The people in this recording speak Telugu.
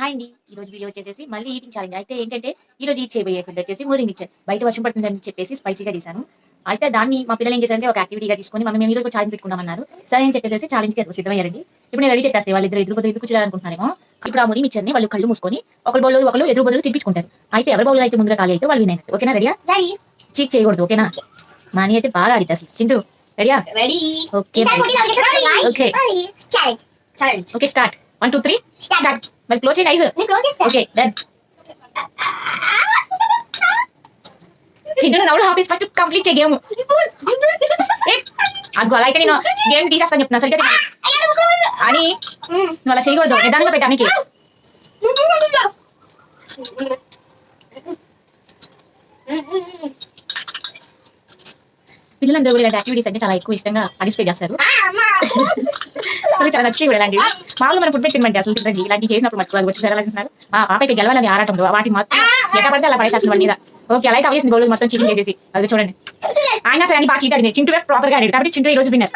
హాయ్ అండి. ఈ రోజు వీడియో వచ్చేసి మళ్ళీ ఈటింగ్ ఛాలెంజ్ అయితే ఏంటంటే ఈ రోజు ఈట్ చేయబోయే ఫుడ్ వచ్చేసి మూరింగ్ మిక్చర్ బయట వర్షం పడుతుందని చెప్పేసి స్పైసీగా తీసాను అయితే దాన్ని మా పిల్లలు ఏం చేశారంటే ఒక యాక్టివిటీగా తీసుకొని మమ్మీ మేము ఈ రోజు ఛాలెంజ్ పెట్టుకున్నామన్నారు సరే అని చెప్పేసి ఛాలెంజ్కి సిద్ధమయ్యారండి. ఇప్పుడు నేను రెడీ చేస్తే వాళ్ళు ఇద్దరు ఎదురు బదులు ఎదురు కూర్చోాలనుకుంటున్నారేమో ఇప్పుడు ఆ మురి మిక్చర్ని వాళ్ళు కళ్ళు మూసుకొని ఒకరు బౌల్ ఒకరు ఎదురు బదులు తిప్పించుకుంటారు అయితే ఎవరి బౌల్ అయితే ముందుగా ఖాళీ అయితే వాళ్ళు వినాయి ఓకేనా రెడీయా? రెడీ. చీట్ చేయకూడదు ఓకేనా? మాని అయితే బాగా ఆడితే అసలు చింటూ రెడీయా? Ready. Okay okay. Start one two three. Start మరి క్లోజ్ చేయండి ఐస్ ఓకే డన్ చిన్న నవ్వులు హాఫీస్ ఫస్ట్ కంప్లీట్ చేయ గేమ్ అదిగో అలా అయితే నేను గేమ్ తీసేస్తాను. చెప్తున్నా సరిగ్గా. అని నువ్వు అలా చేయకూడదు. నిదానంగా పెట్టానికి పిల్లలందరూ కూడా ఇలాంటి యాక్టివిటీస్ అంటే చాలా ఎక్కువ ఇష్టంగా పార్టిసిపేట్ చేస్తారు. వాళ్ళకి చాలా నచ్చి కూడా ఇలాంటివి మామూలు మనం ఫుడ్ పెట్టినమంటే అసలు తినండి ఇలాంటి చేసినప్పుడు మర్చిపోయి వచ్చి సరళంటున్నారు మా పాప అయితే గెలవాలని ఆరాటం వాటి మాత్రం ఎట్లా పడితే అలా పడేసేస్తుంది వాడి మీద. ఓకే అలా అయితే అవేసింది గోల్ మొత్తం చికెన్ చేసేసి. అది చూడండి. ఆయన సరే అని బాగా చీట్ ఆడింది చింటూ ప్రాపర్గా ఆడాడు. కాబట్టి చింటూ ఈ రోజు విన్నర్